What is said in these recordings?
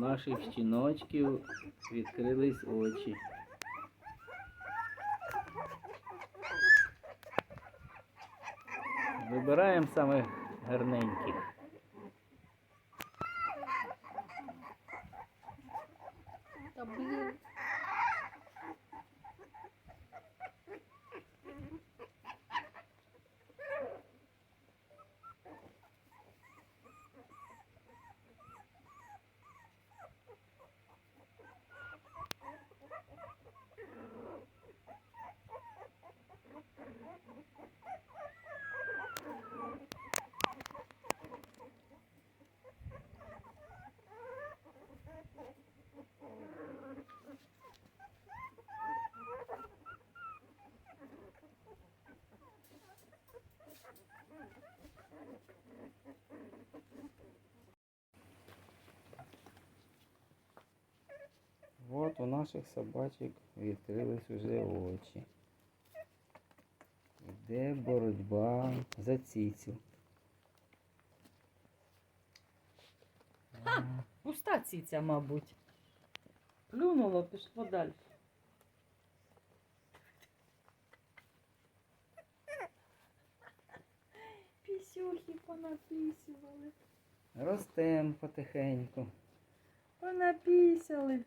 наших щіночків відкрились очі. Вибираємо самих гарненьких. Та От у наших собачок відкрились уже очі. Йде боротьба за цицю. Пуста циця, мабуть. Плюнуло, пішло далі. Пісюхи понапісювали. Ростем потихеньку. Понапісяли.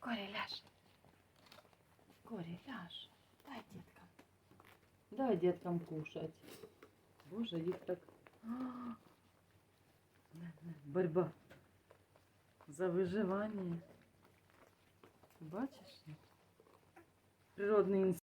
Корі, ляж. Корі, ляж. Дай діткам. Дай діткам кушать. Боже, їх так. А! Борьба за виживання. Бачиш? Природний інстинкт.